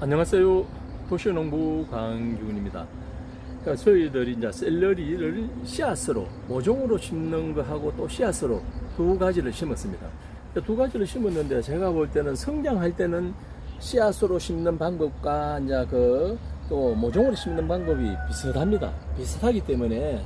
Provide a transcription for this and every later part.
안녕하세요. 도시농부 강규훈입니다. 그러니까 저희들이 이제 샐러리를 씨앗으로 모종으로 심는 거하고 또 씨앗으로 두 가지를 심었습니다. 두 가지를 심었는데 제가 볼 때는 성장할 때는 씨앗으로 심는 방법과 이제 그 또 모종으로 심는 방법이 비슷합니다. 비슷하기 때문에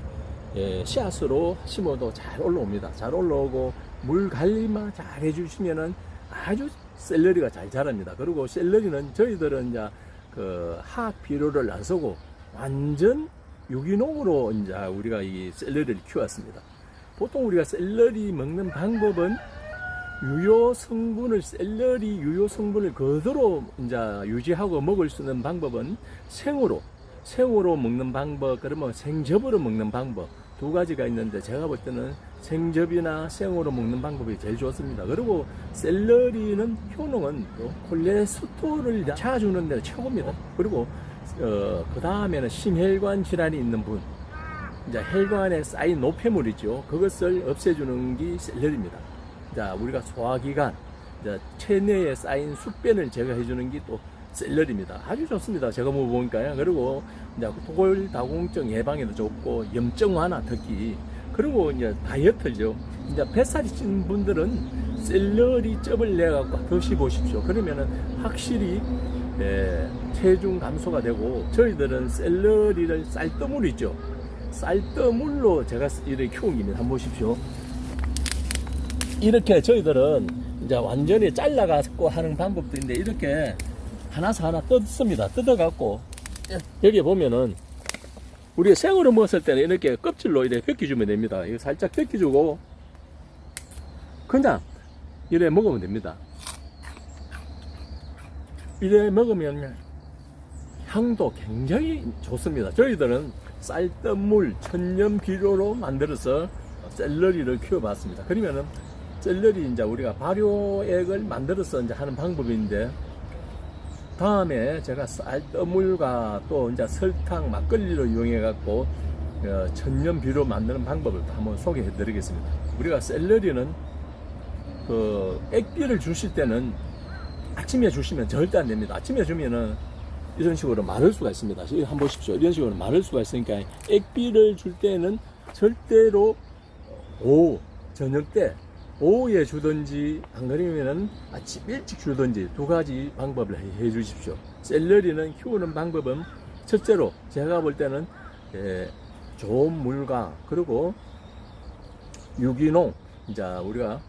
예, 씨앗으로 심어도 잘 올라옵니다. 잘 올라오고 물 관리만 잘 해주시면은 아주 샐러리가 잘 자랍니다. 그리고 샐러리는 저희들은 이제 그 화학 비료를 안 쓰고 완전 유기농으로 이제 우리가 이 샐러리를 키웠습니다. 보통 우리가 샐러리 먹는 방법은 유효 성분을 샐러리 유효 성분을 그대로 이제 유지하고 먹을 수 있는 방법은 생으로 생으로 먹는 방법 그러면 생접으로 먹는 방법 두 가지가 있는데 제가 볼 때는 생접이나 생으로 먹는 방법이 제일 좋습니다. 그리고 샐러리는 효능은 또 콜레스테롤을 찾아주는 데 최고입니다. 그리고 어, 그 다음에는 심혈관 질환이 있는 분 이제 혈관에 쌓인 노폐물이죠. 그것을 없애주는 게 샐러리입니다. 자, 우리가 소화기관, 이제 체내에 쌓인 숙변을 제거해주는 게 또 샐러리입니다. 아주 좋습니다. 제가 뭐 보니까요. 그리고 이제 토골다공증 예방에도 좋고 염증 완화 특히 그리고 이제 다이어트죠. 이제 뱃살이 찐 분들은 샐러리 즙을 내갖고 드시 보십시오. 그러면은 확실히 예, 체중 감소가 되고 저희들은 샐러리를 쌀뜨물 있죠. 쌀뜨물로 제가 이렇게 키운 겁니다. 한번 보십시오. 이렇게 저희들은 이제 완전히 잘라갖고 하는 방법도 있는데 이렇게 하나씩 하나 뜯습니다. 뜯어갖고 여기 보면은 우리가 생으로 먹었을 때는 이렇게 껍질로 이렇게 벗겨주면 됩니다. 이거 살짝 벗겨주고 그냥 이래 먹으면 됩니다. 이래 먹으면 향도 굉장히 좋습니다. 저희들은 쌀뜨물, 천연 비료로 만들어서 샐러리를 키워봤습니다. 그러면은 샐러리 이제 우리가 발효액을 만들어서 이제 하는 방법인데 다음에 제가 쌀뜨물과 또 이제 설탕, 막걸리를 이용해 갖고 어, 천연 비료 만드는 방법을 또 한번 소개해 드리겠습니다. 우리가 샐러리는 그 액비를 주실 때는 아침에 주시면 절대 안 됩니다. 아침에 주면은 이런 식으로 마를 수가 있습니다. 한번 보십시오. 이런 식으로 마를 수가 있으니까 액비를 줄 때는 절대로 오후, 저녁 때 오후에 주든지 안 그러면은 아침 일찍 주든지 두 가지 방법을 해- 해 주십시오. 샐러리는 키우는 방법은 첫째로 제가 볼 때는 예, 좋은 물과 그리고 유기농 이제 우리가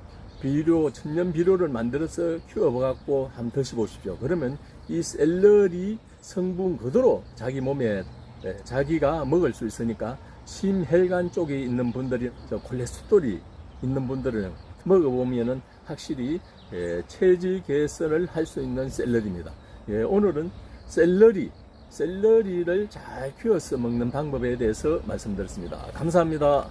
비료 천연 비료를 만들어서 키워갖고 한번 드셔보십시오. 그러면 이 샐러리 성분 그대로 자기 몸에 예, 자기가 먹을 수 있으니까 심혈관 쪽에 있는 분들이 저 콜레스테롤이 있는 분들은 먹어보면은 확실히 예, 체질 개선을 할 수 있는 샐러리입니다. 예, 오늘은 샐러리 샐러리를 잘 키워서 먹는 방법에 대해서 말씀드렸습니다. 감사합니다.